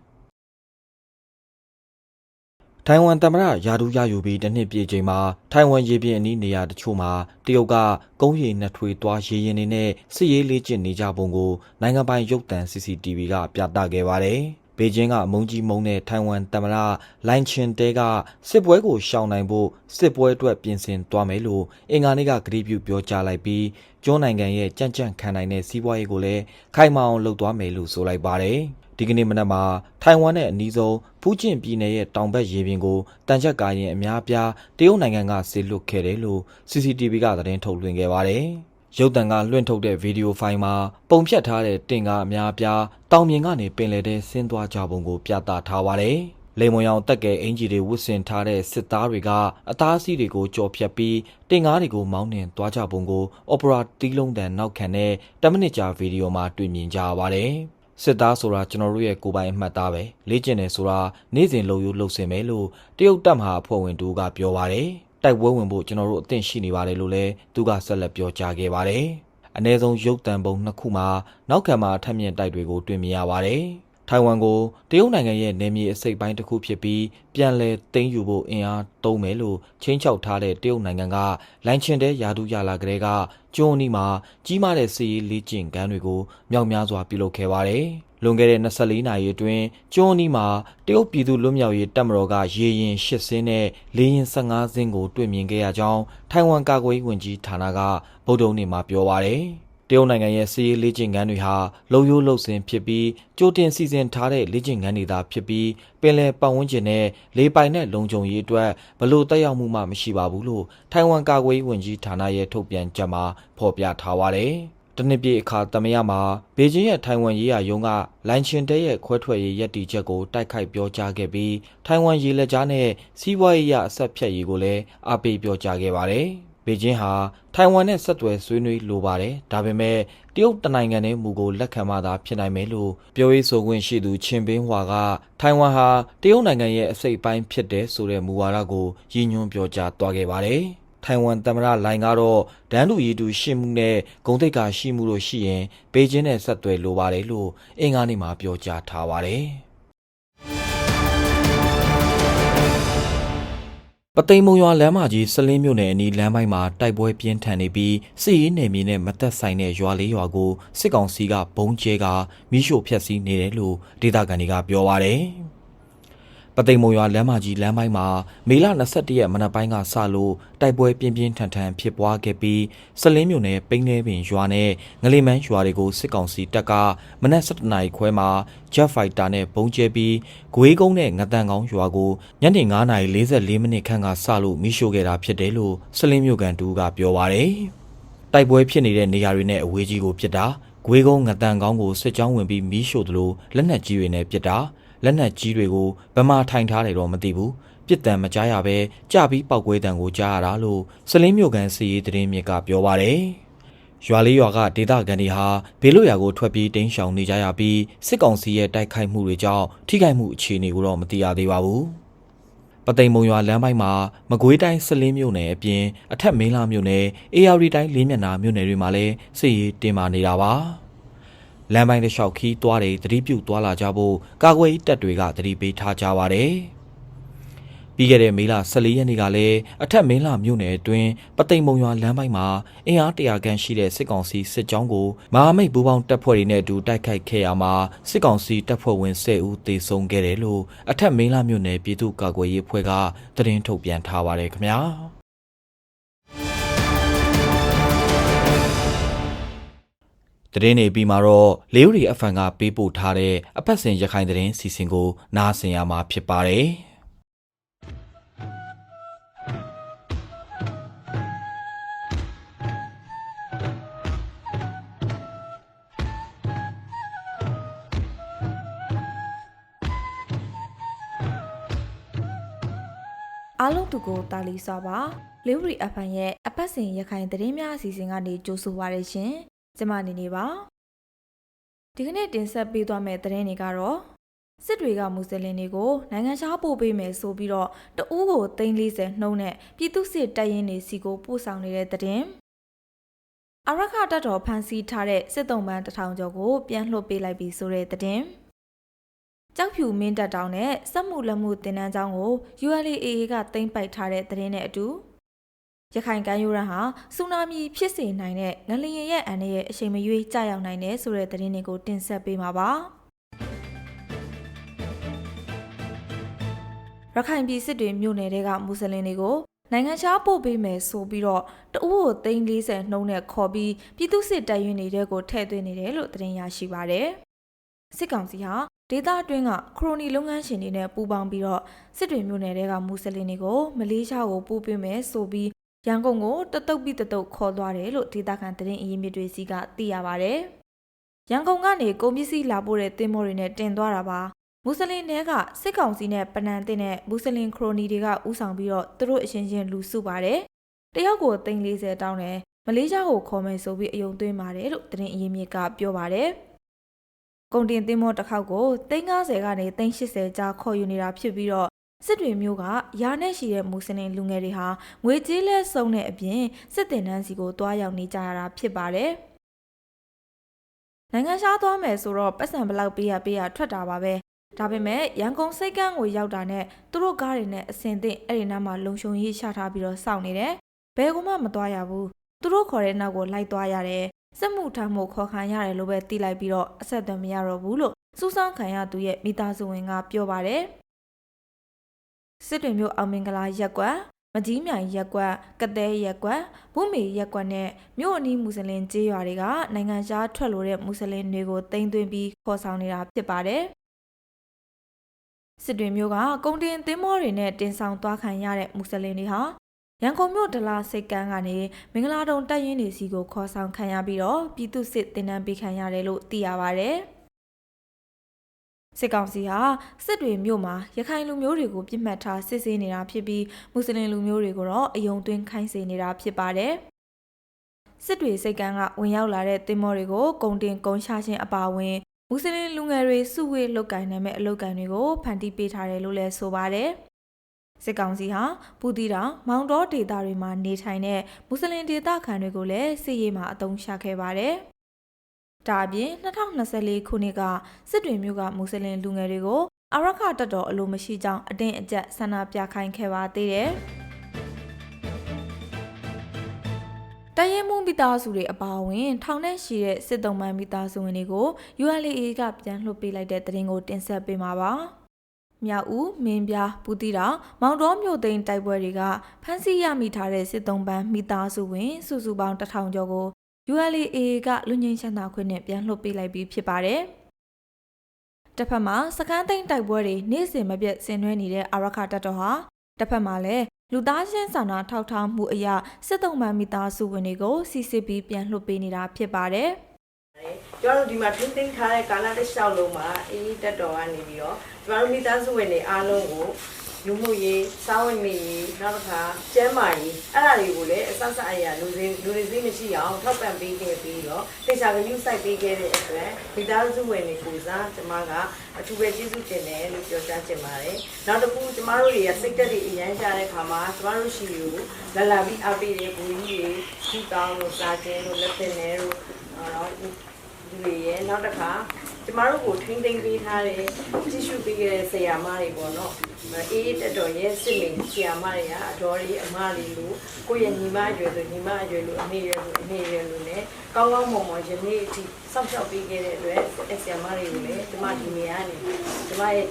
ထိုင်ဝမ်သမ္မတယာဒူးရယူပြီးတစ်နှစ်ပြည့်ချိန်မှာထိုင်ဝမ်ရေပြင်အနီးနေရာတချို့မှာတရုတ်ကကုန်းရည်နှစ်ထွေသွားရေရင်တွေနဲ့စစ်ရေးလေ့ကျင့်နေကြပုံကိုနိုင်ငံပိုင်ရုပ်သံ CCTV ကပြသခဲ့ပါတယ်။ဘေကျင်းကအမုန်းကြီးမုန်းတဲ့ထိုင်ဝမ်သမ္မတလိုင်ချင်တဲကစစ်ပွဲကိုရှောင်နိုင်ဖို့စစ်ပွဲအတွက်ပြင်ဆင်သွားမယ်လို့အင်္ဂါနေ့ကကတိပြုပြောကြားလိုက်ပြီးကျွန်းနိုင်ငံရဲ့ကြံ့ကြံ့ခံနိုင်တဲ့စီးပွားရေးကိုလည်းခိုင်မာအောင်လုပ်သွားမယ်လို့ဆိုလိုက်ပါတယ်။ ဒီကနေ့မနက်မှာထိုင်ဝမ်နဲ့အနီးဆုံးဖူးကျင်ပြည်နယ်ရဲ့တောင်ဘက်ရေပြင်ကိုတန်ချက်ကားရင်အများပြားတရုတ်နိုင်ငံကဆေလွတ်ခဲ့တယ်လို့ CCTV ကသတင်းထုတ်လွှင့်ခဲ့ပါတယ်။ရုပ်တံကလွှင့်ထုတ်တဲ့ဗီဒီယိုဖိုင်မှာပုံဖြတ်ထားတဲ့တင်ကားအများပြားတောင်မြင်ကနေပင်လယ်ထဲဆင်းသွားကြပုံကိုပြသထားပါတယ်။လေမွန်ရောင်တက်ကဲအင်ဂျီတွေဝတ်ဆင်ထားတဲ့စစ်သားတွေကအသားအဆီးတွေကိုကြော်ဖြတ်ပြီးတင်ကားတွေကိုမောင်းနှင်သွားကြပုံကို Opera တီးလုံးတန်နောက်ခံတဲ့10မိနစ်ကြာဗီဒီယိုမှာတွေ့မြင်ကြရပါတယ်။ စစ်သားဆိုတာကျွန်တော်တို့ရဲ့ကိုယ်ပိုင်အမှတ်သားပဲလေ့ကျင့်တယ်ဆိုတာနေ့စဉ်လုံယူလှုပ်စင်မယ်လို့တရုတ်တပ်မဟာအဖွဲ့ဝင်တူကပြောပါတယ်တိုက်ပွဲဝင်ဖို့ကျွန်တော်တို့အသင့်ရှိနေပါတယ်လို့လည်းသူကဆက်လက်ပြောကြားခဲ့ပါတယ်အ ਨੇ ဆုံးရုပ်တံပုံနှစ်ခုမှာနောက်ခံမှာထက်မြင့်တိုက်တွေကိုတွေ့မြင်ရပါတယ် ထိုင်ဝမ်ကိုတရုတ်နိုင်ငံရဲ့နယ်မြေအစိပ်ပိုင်းတစ်ခုဖြစ်ပြီးပြန်လည်သိမ်းယူဖို့အင်အားသုံးမယ်လို့ချင်းချောက်ထားတဲ့တရုတ်နိုင်ငံကလိုင်ချင်တဲ့ယာဒူယာလာကလေးကကျွန်းအနီးမှာကြီးမားတဲ့စီးရီးလေ့ကျင့်ခန်းတွေကိုမြောက်များစွာပြုလုပ်ခဲ့ပါတယ်။လွန်ခဲ့တဲ့24နာရီအတွင်းကျွန်းအနီးမှာတရုတ်ပြည်သူ့လွတ်မြောက်ရေးတပ်မတော်ကရေရင်8စင်းနဲ့လေရင်15စင်းကိုတွေ့မြင်ခဲ့ရကြောင်းထိုင်ဝမ်ကာကွယ်ရေးဝန်ကြီးဌာနကဗုဒ္ဓုံနေ့မှာပြောပါတယ်။ တရုတ်နိုင်ငံရဲ့စီးရီးလေ့ကျင့်ခန်းတွေဟာလုံယိုးလုံစင်ဖြစ်ပြီးကြိုတင်စီစဉ်ထားတဲ့လေ့ကျင့်ခန်းတွေသာဖြစ်ပြီးပင်လယ်ပတ်ဝန်းကျင်နဲ့လေပိုင်နဲ့လုံခြုံရေးအတွက်ဘလို့တက်ရောက်မှုမှမရှိပါဘူးလို့ထိုင်ဝမ်ကာကွယ်ရေးဝန်ကြီးဌာနရဲ့ထုတ်ပြန်ချက်မှာဖော်ပြထားပါတယ်။တနစ်ပြည့်အခါသမယမှာဘေကျင်းရဲ့ထိုင်ဝမ်ရေးရာရုံးကလိုင်ချင်တဲရဲ့ခွဲထွက်ရေးရည်တည်ချက်ကိုတိုက်ခိုက်ပြောကြားခဲ့ပြီးထိုင်ဝမ်ရေလက်ကြားနဲ့စီးပွားရေးရအဆက်ဖြတ်ရေးကိုလည်းအားပေးပြောကြားခဲ့ပါတယ်။ ဘေကျင်းဟာထိုင်ဝမ်နဲ့ဆက်သွယ်ဆွေးနွေးလိုပါတယ်ဒါပေမဲ့တရုတ်တနိုင်ငံနဲ့မူကိုလက်ခံမှသာဖြစ်နိုင်မယ်လို့ပြောရေးဆိုခွင့်ရှိသူချင်းပင်းဟွာကထိုင်ဝမ်ဟာတရုတ်နိုင်ငံရဲ့အစိတ်အပိုင်းဖြစ်တယ်ဆိုတဲ့မူဝါဒကိုရည်ညွှန်းပြောကြားသွားခဲ့ပါတယ်ထိုင်ဝမ်သမ္မတလိုင်ကတော့ဒန်းတူရည်တူရှိမှုနဲ့ဂုံတိတ်ကရှိမှုတို့ရှိရင်ဘေကျင်းနဲ့ဆက်သွယ်လိုပါတယ်လို့အင်္ဂါနေ့မှာပြောကြားထားပါတယ် ပသိမ်မုံရွာလမ်းမကြီးစလင်းမြို့နယ်အနီးလမ်းပိုင်းမှာတိုက်ပွဲပြင်းထန်နေပြီးစစ်ရေးနယ်မြေနဲ့မသက်ဆိုင်တဲ့ရွာလေးရွာကိုစစ်ကောင်စီကဘုံကျဲကမိရှို့ဖျက်ဆီးနေတယ်လို့ဒေသခံတွေကပြောပါရယ် ပသိမ်မုံရွာလမ်းမကြီးလမ်းပိုင်းမှာမေလ22ရက်မနက်ပိုင်းကစလို့တိုက်ပွဲပြင်းပြင်းထန်ထန်ဖြစ်ပွားခဲ့ပြီးစလင်းမြို့နယ်ပိန်းနေပင်ရွာနဲ့ငလီမန်းရွာတွေကိုစစ်ကောင်စီတပ်ကမနက်7:00နာရီခွဲမှာ Jet Fighter နဲ့ပုံကျဲပြီးဂွေးကုန်းနဲ့ငတန်ကောင်းရွာကိုညနေ9:44မိနစ်ခန့်ကစလို့မိရှို့ခဲ့တာဖြစ်တယ်လို့စလင်းမြို့ကန်တူကပြောပါရယ်တိုက်ပွဲဖြစ်နေတဲ့နေရာတွေနဲ့အဝေးကြီးကိုပစ်တာဂွေးကုန်းငတန်ကောင်းကိုစစ်ကြောင်းဝင်ပြီးမိရှို့တယ်လို့လက်နက်ကြီးတွေနဲ့ပစ်တာ လက်နက်ကြီးတွေကိုဗမာထိုင်ထားတယ်တော့မသိဘူးပြစ်တံမကြားရပဲကြပြီးပောက်ကွဲတံကိုကြားရတာလို့စလင်းမြို့ကန်စီရေးသတင်းမြစ်ကပြောပါရယ်ရွာလေးရွာကဒေသခံတွေဟာဘေးလွတ်ရာကိုထွက်ပြေးတိမ်းရှောင်နေကြရပြီးစစ်ကောင်စီရဲ့တိုက်ခိုက်မှုတွေကြောင့်ထိခိုက်မှုအခြေအနေကိုတော့မသိရသေးပါဘူး။ပသိမ်မုံရွာလမ်းပိုင်းမှာမကွေးတိုင်းစလင်းမြို့နယ်အပြင်အထက်မင်းလာမြို့နယ်အေယာရီတိုင်းလေးမျက်နှာမြို့နယ်တွေမှာလည်းစစ်ရေးတင်မာနေတာပါ။ လမ်းပိုင်းတစ်လျှောက်ခီးသွားတယ်တတိပြုတ်သွားလာကြဖို့ကာကွယ်ရေးတပ်တွေကတတိပေးထားကြပါတယ်။ပြီးခဲ့တဲ့မေလ14ရက်နေ့ကလည်းအထက်မင်းလာမြို့နယ်အတွင်းပသိမ်မုံရွာလမ်းပိုင်းမှာအင်အားတရာခန့်ရှိတဲ့စစ်ကောင်စီစစ်ကြောင်းကိုမဟာမိတ်ပူးပေါင်းတပ်ဖွဲ့တွေနဲ့အတူတိုက်ခိုက်ခဲ့ရမှာစစ်ကောင်စီတပ်ဖွဲ့ဝင်10ဦးသေဆုံးခဲ့တယ်လို့အထက်မင်းလာမြို့နယ်ပြည်သူ့ကာကွယ်ရေးအဖွဲ့ကသတင်းထုတ်ပြန်ထားပါတယ်ခင်ဗျာ။ သတင်းနေပြီးမှာတော့လေးဦးရီအဖန်ကပေးပို့ထားတဲ့အပတ်စဉ်ရခိုင်သတင်းစီစဉ်ကိုနားဆင်ရမှာဖြစ်ပါတယ်။အားလုံးသူကိုတာလီစွာပါလေးဝရီအဖန်ရဲ့အပတ်စဉ်ရခိုင်သတင်းများအစီအစဉ်ကနေကြိုးဆိုပါရရှင် ကျမနေနေပါဒီကနေ့တင်ဆက်ပေးသွားမယ့်သတင်းတွေကတော့စစ်တွေကမွတ်စလင်တွေကိုနိုင်ငံခြားပို့ပေးမယ်ဆိုပြီးတော့တအူးကို340နှုံးနဲ့ပြည်သူစစ်တပ်ရင်းတွေစီကိုပို့ဆောင်နေတဲ့သတင်းအရခတပ်တော်ဖမ်းဆီးထားတဲ့စစ်တုံးပန်းတထောင်ကျော်ကိုပြန်လွှတ်ပေးလိုက်ပြီဆိုတဲ့သတင်းကြောက်ဖြူမင်းတပ်တောင်နဲ့စက်မှုလက်မှုတင်နန်းကျောင်းကို ULAA ကတင်ပိုက်ထားတဲ့သတင်းနဲ့အတူ ရခိုင်ကမ်းရိုးတန်းဟာဆူနာမီဖြစ်စေနိုင်တဲ့ငလျင်ရဲ့အန်ရဲ့အချိန်မရွေးကြာရောက်နိုင်တဲ့ဆိုတဲ့သတင်းတွေကိုတင်ဆက်ပေးမှာပါရခိုင်ပြည်စစ်တွေမြို့နယ်တွေကမွတ်စလင်တွေကိုနိုင်ငံခြားပို့ပေးမယ်ဆိုပြီးတော့တအူးကို340နှုံးနဲ့ခေါ်ပြီးပြည်သူစစ်တပ်ရင်းတွေကိုထည့်သွင်းနေတယ်လို့သတင်းရရှိပါရယ်စစ်ကောင်စီဟာဒေသအတွင်းကခရိုနီလုပ်ငန်းရှင်တွေနဲ့ပူးပေါင်းပြီးတော့စစ်တွေမြို့နယ်တွေကမွတ်စလင်တွေကိုမလေးရှားကိုပို့ပေးမယ်ဆိုပြီး ရန်ကုန်ကိုတတုတ်ပြီးတတုတ်ခေါ်သွားတယ်လို့ဒေသခံသတင်းအရင်းမြစ်တွေစီကသိရပါဗျ။ရန်ကုန်ကနေကုန်ပစ္စည်းလာပို့တဲ့တင်မောတွေနဲ့တင်သွားတာပါ။မွတ်စလင်တွေကစစ်ကောင်စီနဲ့ပနန်တင်တဲ့မွတ်စလင်ခရိုနီတွေကဥဆောင်ပြီးတော့သူတို့အချင်းချင်းလူစုပါတယ်။တယောက်ကို340တောင်းတယ်မလေးရှားကိုခေါ်မယ်ဆိုပြီးအယုံသွင်းပါတယ်လို့သတင်းအရင်းမြစ်ကပြောပါတယ်။ကုန်တင်သင်းမောတစ်ခေါက်ကို350ကနေ380ကြားခေါ်ယူနေတာဖြစ်ပြီးတော့ စစ်တွေမျိုးကရာနဲ့ရှိတဲ့မွတ်စလင်လူငယ်တွေဟာငွေကြေးလဲစုံတဲ့အပြင်စစ်တင်တန်းစီကိုတွားရောက်နေကြရတာဖြစ်ပါတယ်နိုင်ငံခြားသွားမယ်ဆိုတော့ပတ်စံဘလောက်ပေးရပေးရထွက်တာပါပဲဒါပေမဲ့ရန်ကုန်စိတ်ကန်းကိုရောက်တာနဲ့သူတို့ကားတွေနဲ့အစင်သင့်အဲ့ဒီနားမှာလုံခြုံရေးချထားပြီးတော့စောင့်နေတယ်ဘယ်ကမှမသွားရဘူးသူတို့ခေါ်တဲ့နောက်ကိုလိုက်သွားရတယ်စစ်မှုထမ်းမှုခေါ်ခံရတယ်လို့ပဲသိလိုက်ပြီးတော့အဆက်အသွယ်မရတော့ဘူးလို့စူးစမ်းခံရသူရဲ့မိသားစုဝင်ကပြောပါတယ် စစ်တွေမျိုးအောင်မင်္ဂလာရက်ကွက်မကြီးမြိုင်ရက်ကွက်ကတဲရက်ကွက်ဘုမေရက်ကွက်နဲ့မြို့အနီးမွတ်စလင်ကျေးရွာတွေကနိုင်ငံခြားထွက်လို့တဲ့မွတ်စလင်တွေကိုတင်သွင်းပြီးခေါ်ဆောင်နေတာဖြစ်ပါတယ်စစ်တွေမျိုးကကုန်တင်သင်းမောတွေနဲ့တင်ဆောင်သွားခံရတဲ့မွတ်စလင်တွေဟာရန်ကုန်မြို့ဒလာစိတ်ကန်းကနေမင်္ဂလာတုံတက်ရင်နေစီကိုခေါ်ဆောင်ခံရပြီးတော့ပြည်သူစစ်တင်နန်းပေးခံရတယ်လို့သိရပါတယ် စစ်ကောင်စီဟာစစ်တွေမြို့မှာရခိုင်လူမျိုးတွေကိုပြစ်မှတ်ထားစစ်ဆေးနေတာဖြစ်ပြီးမွတ်စလင်လူမျိုးတွေကိုတော့အယုံသွင်းခိုင်းစေနေတာဖြစ်ပါတယ်စစ်တွေစိတ်ကန်းကဝင်ရောက်လာတဲ့တင်မောတွေကိုကုံတင်ကုန်းချခြင်းအပါအဝင်မွတ်စလင်လူငယ်တွေစုဝေးလုတ်ကင်နိုင်မဲ့အလုတ်ကင်တွေကိုဖန်တီးပေးထားတယ်လို့လည်းဆိုပါတယ်စစ်ကောင်စီဟာပူတီတောင်မောင်တော်ဒေသတွေမှာနေထိုင်တဲ့မွတ်စလင်ဒေသခံတွေကိုလည်းစစ်ရေးမှာအသုံးချခဲ့ပါတယ်။ ဒါအပြင်2024ခုနှစ်ကစစ်တွေမျိုးကမွတ်စလင်လူငယ်တွေကိုအရခတက်တော်အလိုမရှိကြောင်းအတင်းအကျပ်ဆန္ဒပြခိုင်းခဲ့ပါသေးတယ်။တရင်မှုမိသားစုတွေအပါအဝင် ထောင်နဲ့ရှိတဲ့စစ်တုံးမှန်မိသားစုဝင်တွေကို ULA ကပြန်လွှတ်ပေးလိုက်တဲ့တရင်ကိုတင်ဆက်ပေးမှာပါ။မြောက်ဦးမင်းပြားပူတီတောင်မောင်တော်မြို့သိမ်းတိုက်ပွဲတွေကဖမ်းဆီးရမိထားတဲ့စစ်တုံးပန်းမိသားစုဝင် စုစုပေါင်းတထောင်ကျော်ကို ULA ကလူငင်းချမ်းသာခွင့်နဲ့ပြန်လွှတ်ပေးလိုက်ပြီးဖြစ်ပါတယ်။တစ်ဖက်မှာစကန်းသိမ်းတိုက်ပွဲတွေနေ့စဉ်မပြတ်ဆင်နွှဲနေတဲ့အာရခတပ်တော်ဟာတစ်ဖက်မှာလည်းလူသားချင်းစာနာထောက်ထားမှုအရာစစ်တုံးပန်းမိသားစုဝင်တွေကိုစီစစ်ပြီးပြန်လွှတ်ပေးနေတာဖြစ်ပါတယ်။ကျွန်တော်တို့ဒီမှာထိမ့်သိမ်းထားတဲ့ကာလတစ်လျှောက်လုံးမှာအေးတက်တော်ကနေပြီးတော့ကျွန်တော်တို့မိသားစုဝင်တွေအားလုံးကို လူမှုရေးစာဝင်နေရေးနောက်တစ်ခါကျန်းမာရေးအဲ့ဒါတွေကိုလည်းအစစအရာလူတွေလူတွေသိမရှိအောင်ထောက်ပံ့ပေးခဲ့ပြီးတော့တေချာကယူဆိုင်ပေးခဲ့တဲ့အတွက်မိသားစုဝင်တွေကိုစားကျွန်မကအထူးပဲကျေးဇူးတင်တယ်လို့ပြောကြားချင်ပါတယ်နောက်တစ်ခုကျွန်မတို့တွေကစိတ်သက်တွေအရန်ကြတဲ့ခါမှာကျွန်မတို့ရှိကိုလာလာပြီးအားပေးတဲ့ဘူကြီးတွေစီတောင်းလို့စားခြင်းလို့လက်ပင်တွေလို့အော်လူတွေရဲ့နောက်တစ်ခါ ကျမတို့ကိုထိမ့်သိမ်းပေးထားတဲ့ကြည့်ရှုပေးခဲ့တဲ့ဆရာမတွေပေါ့နော်အေးအေးတက်တော်ရဲ့စစ်မိန်ဆရာမတွေကအတော်ကြီးအမလေးလို့ကိုယ့်ရဲ့ညီမအရွယ်ဆိုညီမအရွယ်လို့အမေရွယ်ဆိုအမေရွယ်လို့ ਨੇ ကောင်းကောင်းမွန်မွန်ယနေ့အထိစောင့်ရှောက်ပေးခဲ့တဲ့အတွက်ဆရာမတွေကိုလည်းကျမဒီနေရာနေကျမရဲ့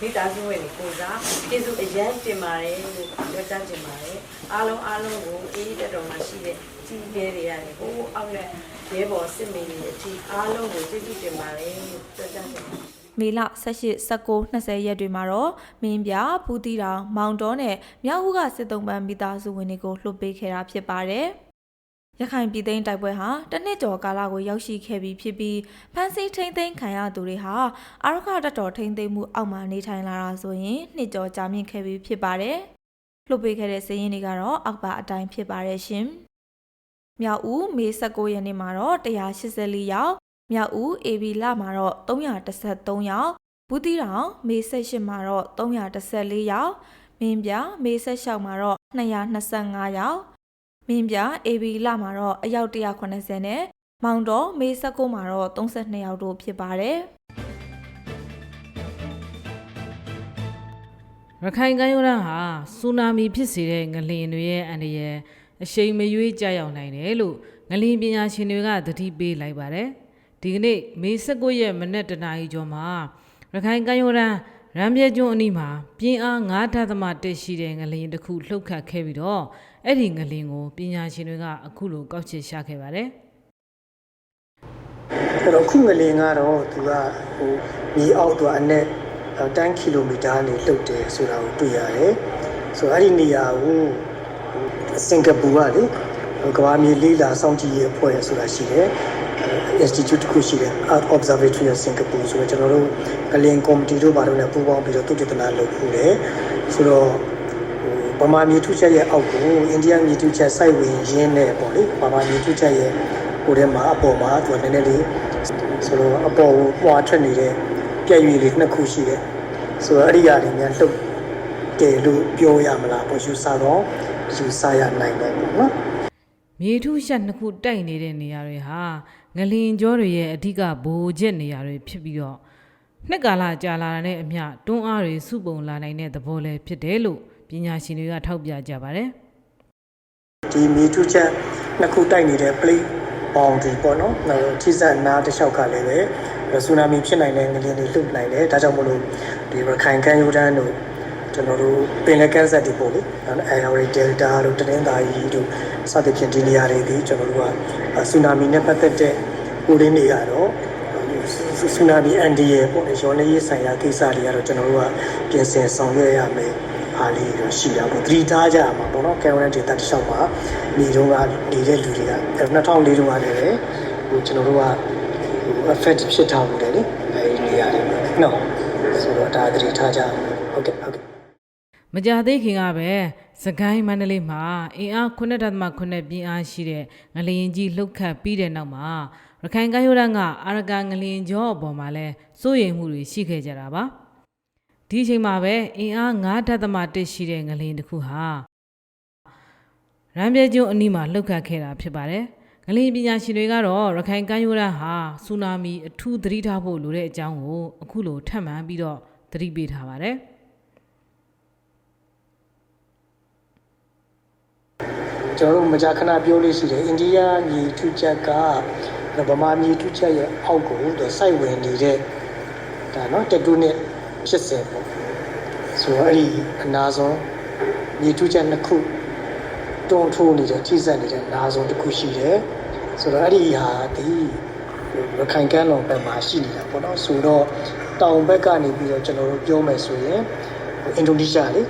မိသားစုဝင်တွေကိုစားကျေးဇူးအရန်တင်ပါတယ်လို့ပြောကြားတင်ပါတယ်အားလုံးအားလုံးကိုအေးအေးတက်တော်မှာရှိတဲ့ကြီးကျယ်တွေရတယ်ဟိုအောက်နဲ့ရဲဘော်စစ်မေတွေအထိအားလုံးကိုကျေးဇူးတင်ပါတယ်လို့ပြောကြားတင်ပါတယ်မေလ18 19 20ရက်တွေမှာတော့မင်းပြပူတီတောင်မောင်တော်နဲ့မြောက်ဦးကစစ်တုံးပန်းမိသားစုဝင်တွေကိုလှုပ်ပေးခဲ့တာဖြစ်ပါတယ်။ ရခိုင်ပြည်သိမ်းတိုက်ပွဲဟာတစ်နှစ်ကျော်ကာလကိုရောက်ရှိခဲ့ပြီးဖြစ်ပြီးဖမ်းဆီးထိန်းသိမ်းခံရသူတွေဟာအာရခတတော်ထိန်းသိမ်းမှုအောက်မှာနေထိုင်လာတာဆိုရင်နှစ်ကျော်ကြာမြင့်ခဲ့ပြီးဖြစ်ပါတယ်။လှုပ်ပေးခဲ့တဲ့စည်ရင်းတွေကတော့အောက်ပါအတိုင်းဖြစ်ပါတယ်ရှင်။မြောက်ဦးမေ16ရက်နေ့မှာတော့184ယောက်မြောက်ဦး AB လမှာတော့313ယောက်ဘူးတီတောင်မေ18မှာတော့314ယောက်မင်းပြမေ16မှာတော့225ယောက် မင်းပြ AB လမှာတော့အယောက်190နဲ့မောင်တော်မေ19မှာတော့32ယောက်တို့ဖြစ်ပါတယ်ရခိုင်ကမ်းရိုးတန်းဟာဆူနာမီဖြစ်စေတဲ့ငလျင်တွေရဲ့အန္တရာယ်အရှိန်မရွေးကြောက်ရောက်နိုင်တယ်လို့ငလျင်ပညာရှင်တွေကသတိပေးလိုက်ပါတယ်။ဒီကနေ့မေ19ရက်မနက်တနာရီကျော်မှာရခိုင်ကမ်းရိုးတန်းရမ်းပြဲကျွန်းအနီးမှာပြင်းအား9.1ရှိတဲ့ငလျင်တစ်ခုလှုပ်ခတ်ခဲ့ပြီးတော့ အဲ့ဒီငလျင်ကိုပညာရှင်တွေကအခုလိုကောက်ချက်ရှာခဲ့ပါတယ်။အဲ့တော့ခုငလင်ကတော့သူကဟိုမြေအောက်တော့အနက်10ကီလိုမီတာနေလှုပ်တယ်ဆိုတာကိုတွေ့ရတယ်။ဆိုတော့အဲ့ဒီနေရာကိုစင်ကာပူကလေကမ္ဘာမြေလေးလာစောင့်ကြည့်ရေးအဖွဲ့ဆိုတာရှိတယ်။ Institute တစ်ခုရှိတယ် Art Observatory of Singapore ဆိုတော့ကျွန်တော်တို့ကလင်ကော်မတီတို့ဘာလို့လဲပူးပေါင်းပြီးတော့တုတ်တနာလုပ်ခုတယ်။ဆိုတော့ဟို ဗမာမြေထုချက်ရဲ့အောက်ကိုအိန္ဒိယမြေထုချက်စိုက်ဝင်ရင်းနဲ့ပေါ့လေဗမာမြေထုချက်ရဲ့ဟိုထဲမှာအပေါ်မှာသူကနည်းနည်းလေးဆိုတော့အပေါ်ကိုပွားထွက်နေတဲ့ပြည့်ရွေလေးနှစ်ခုရှိတယ်ဆိုတော့အဲ့ဒီအရာတွေများလှုပ်တယ်လို့ပြောရမလားပေါ့ယူဆတော့ယူဆရနိုင်တယ်ပေါ့နော်မြေထုရှက်နှစ်ခုတိုက်နေတဲ့နေရာတွေဟာငလင်ကြောတွေရဲ့အဓိကဘိုးချက်နေရာတွေဖြစ်ပြီးတော့နှစ်ကာလကြာလာတဲ့အမျှတွန်းအားတွေစုပုံလာနိုင်တဲ့သဘောလည်းဖြစ်တယ်လို့ ပညာရှင်တွေကထောက်ပြကြပါတယ်။ဒီမီထူချက်နှစ်ခုတိုက်နေတဲ့ plate boundary ပေါ့နော်။နောက်ထိစပ်နားတစ်လျှောက်ကလည်းပဲဆူနာမီဖြစ်နိုင်တဲ့ငလျင်တွေလှုပ်နိုင်တယ်။ဒါကြောင့်မလို့ဒီရခိုင်ကမ်းရိုးတန်းတို့ကျွန်တော်တို့ပင်လယ်ကမ်းစပ်တွေပေါ့လေ။နောက် Area Delta တို့တနင်္သာရီတို့စသဖြင့်ဒီနေရာတွေဒီကျွန်တော်တို့ကဆူနာမီနဲ့ပတ်သက်တဲ့ကိုရင်းတွေကတော့ဆူနာမီအန်ဒီရဲ့ပေါ့လေရောနေရေးဆိုင်ရာကိစ္စတွေကတော့ကျွန်တော်တို့ကပြင်ဆင်ဆောင်ရွက်ရမယ်။ အားလေးတော့ရှိတာပေါ့သတိထားကြရမှာပေါ့နော်ကင်မရာဒေတာတစ်လျှောက်မှာနေတော့ကနေတဲ့လူတွေက2004တုန်းကလည်းပဲဟိုကျွန်တော်တို့ကဟို affect ဖြစ်ထားမှုတယ်လေအဲဒီနေရာတွေနော်ဆိုတော့ဒါသတိထားကြဟုတ်ကဲ့ဟုတ်ကဲ့မကြသေးခင်ကပဲစကိုင်းမန္တလေးမှာအင်အား9.8ပြင်းအားရှိတဲ့ငလျင်ကြီးလှုပ်ခတ်ပြီးတဲ့နောက်မှာရခိုင်ကမ်းရိုးတန်းကအာရကငလျင်ကြောအပေါ်မှာလဲစိုးရိမ်မှုတွေရှိခဲ့ကြတာပါ ဒီအချိန်မှာပဲအင်အား9.1ရှိတဲ့ငလျင်တစ်ခုဟာရမ်းပြဲကျွန်းအနီးမှာလှုပ်ခတ်ခဲ့တာဖြစ်ပါတယ်ငလျင်ပညာရှင်တွေကတော့ရခိုင်ကမ်းရိုးတန်းဟာဆူနာမီအထူးသတိထားဖို့လိုတဲ့အကြောင်းကိုအခုလိုထပ်မံပြီးတော့သတိပေးထားပါတယ်ကျွန်တော်တို့မကြာခဏပြောလို့ရှိတယ်အိန္ဒိယမြေထုချက်ကဗမာမြေထုချက်ရဲ့အောက်ကိုသူစိုက်ဝင်နေတဲ့ဒါနော်တက်တူးနဲ့ ဖြစ်စေပေါ့ဆိုတော့အဲ့ဒီအနာဆုံးမြေထုချက်နှစ်ခုတွန်းထိုးနေတဲ့ထိစပ်နေတဲ့နာဆုံးတစ်ခုရှိတယ်ဆိုတော့အဲ့ဒီဟာဒီရခိုင်ကမ်းလွန်ဘက်မှာရှိနေတာပေါ့နော်ဆိုတော့တောင်ဘက်ကနေပြီးတော့ကျွန်တော်တို့ပြောမယ်ဆိုရင်အင်ဒိုနီးရှားလေ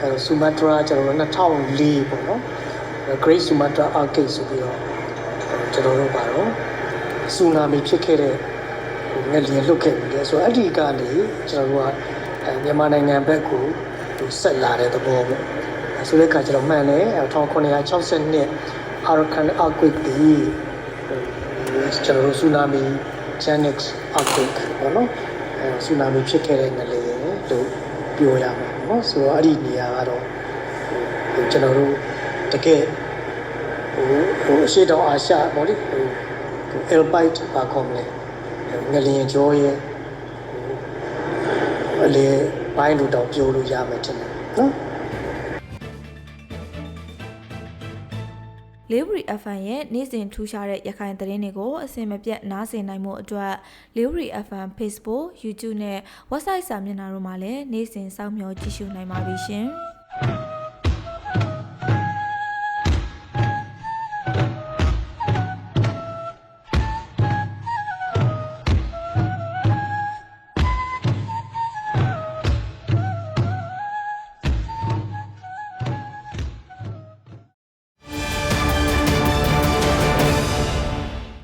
အဲဆူမတ်တရာကျွန်တော်တို့2004ပေါ့နော် Great Sumatra Earthquake ဆိုပြီးတော့ကျွန်တော်တို့ပါတော့ဆူနာမီဖြစ်ခဲ့တဲ့ဟို ငလျင်လွတ်ခဲ့ပြီလေဆိုတော့အဲ့ဒီကနေကျွန်တော်တို့ကအဲမြန်မာနိုင်ငံဘက်ကိုဟိုဆက်လာတဲ့သဘောပေါ့အဲဆိုတဲ့အခါကျတော့မှန်တယ်1962 Arakan Earthquake ဒီဟိုကျွန်တော်တို့ဆူနာမီ Genex Earthquake ပေါ့နော်အဲဆူနာမီဖြစ်ခဲ့တဲ့ငလျင်လို့ပြောရမှာပေါ့နော်ဆိုတော့အဲ့ဒီနေရာကတော့ဟိုကျွန်တော်တို့တကယ်ဟိုဟိုအရှိတောင်အာရှပေါ့လေဟိုဟို Alpine ပါခေါ်မလဲ ငလျင်ကျော်ရဲ့ဟိုအလေပိုင်းလို့တော့ပြောလို့ရမယ်ထင်တယ်နော်လေးဝရီ FM ရဲ့နေ့စဉ်ထူးခြားတဲ့ရခိုင်သတင်းတွေကိုအစင်မပြတ်နားဆင်နိုင်မှုအတွက်လေးဝရီ FM Facebook YouTube နဲ့ website စာမျက်နှာတို့မှာလည်းနေ့စဉ်စောင့်မျှော်ကြည့်ရှုနိုင်ပါပြီရှင်။။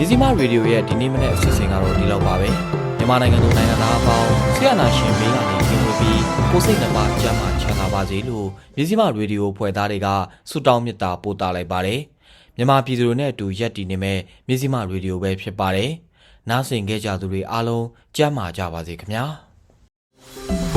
မြစီမရေဒီယိုရဲ့ဒီနေ့မနေ့အစီအစဉ်ကတော့ဒီလောက်ပါပဲ။မြန်မာနိုင်ငံသူနိုင်ငံသားအပေါင်းဆရာနာရှင်ဘေးကနေကင်းဝေးပြီးကိုယ်စိတ်နှပါကျန်းမာချမ်းသာပါစေလို့မြစီမရေဒီယိုဖွဲ့သားတွေကဆုတောင်းမေတ္တာပို့သလိုက်ပါတယ်။မြန်မာပြည်သူတွေနဲ့အတူရက်တည်နေမဲ့မြစီမရေဒီယိုပဲဖြစ်ပါတယ်။နားဆင်ခဲ့ကြသူတွေအားလုံးကျန်းမာကြပါစေခင်ဗျာ။